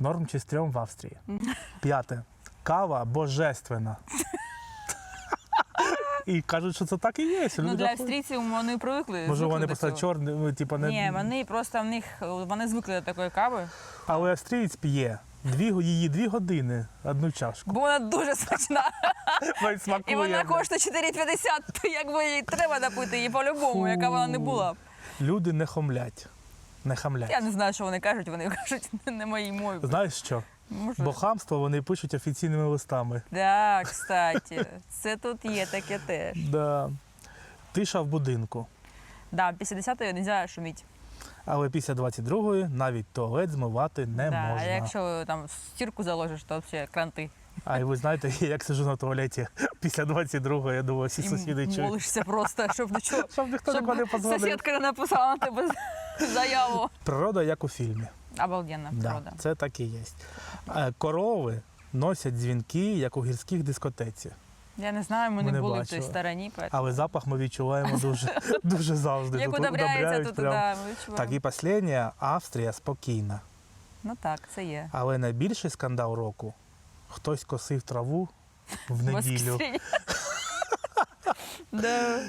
Норм чи стрьом в Австрії. П'яте. Кава божественна. І кажуть, що це так і є. Ну, для австрійців вони привикли. Може, звикли вони до просто цього. чорні, ну, типу, не... Ні, вони просто в них вони звикли до такої кави, Але австрієць п'є дві, го- її дві години, одну чашку. бо вона дуже смачна. Навіть смакує. І вона коштує 4,50, то якби їй треба напити її по-любому, яка вона не була. Люди не хомлять. Не хамлять. Я не знаю, що вони кажуть, вони кажуть не моїй мові. Знаєш що? Може. Бо хамство вони пишуть офіційними листами. Да, кстати, це тут є таке теж. Да. Тиша в будинку. Да, після 10-ї не можна шуміти. Але після 22-ї навіть туалет змивати не да, можна. А якщо там стірку заложиш, то взагалі кранти. А і ви знаєте, я як сиджу на туалеті після 22-го, я думаю, всі сусіди чують. молишся просто, щоб нічого. Щоб ніхто нікого не позвонив. сусідка не написала на тебе заяву. Природа як у фільмі. Обалденна Да, природа. це так і є. Е, Корови носять дзвінки, як у гірських дискотеці. Я не знаю, ми, Ми не не були в тій стороні. поэтому- Але запах ми відчуваємо дуже, дуже завжди. Як удобряється, прям. да, відчуваємо. Так, і останнє, Австрія спокійна. Ну так, це є. Але найбільший скандал року хтось косив траву в неділю. Да.